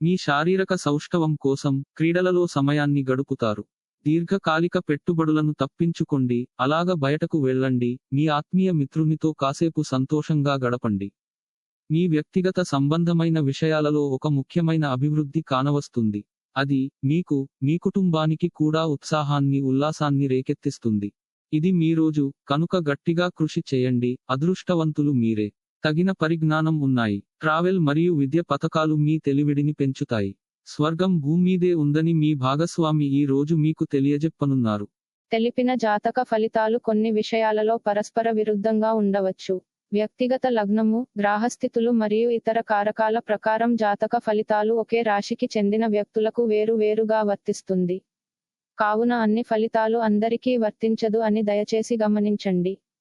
మీ శారీరక సౌష్ఠవం కోసం క్రీడలలో సమయాన్ని గడుపుతారు. దీర్ఘకాలిక పెట్టుబడులను తప్పించుకోండి అలాగ బయటకు వెళ్ళండి మీ ఆత్మీయ మిత్రునితో కాసేపు సంతోషంగా గడపండి. మీ వ్యక్తిగత సంబంధమైన విషయాలలో ఒక ముఖ్యమైన అభివృద్ధి కానవస్తుంది. అది మీకు మీ కుటుంబానికి కూడా ఉత్సాహాన్ని ఉల్లాసాన్ని రేకెత్తిస్తుంది. ఇది మీ రోజు కనుక గట్టిగా కృషి చేయండి అదృష్టవంతులు మీరే. తగిన పరిజ్ఞానం ఉన్నాయి. ట్రావెల్ మరియు విద్య పథకాలు మీ తెలివిడిని పెంచుతాయి. స్వర్గం భూమీదే ఉందని మీ భాగస్వామి ఈ రోజు మీకు తెలియజెప్పనున్నారు. తెలిపిన జాతక ఫలితాలు కొన్ని విషయాలలో పరస్పర విరుద్ధంగా ఉండవచ్చు. వ్యక్తిగత లగ్నము గ్రాహస్థితులు మరియు ఇతర కారకాల ప్రకారం జాతక ఫలితాలు ఒకే రాశికి చెందిన వ్యక్తులకు వేరు వేరుగా వర్తిస్తుంది. కావున అన్ని ఫలితాలు అందరికీ వర్తించదు అని దయచేసి గమనించండి.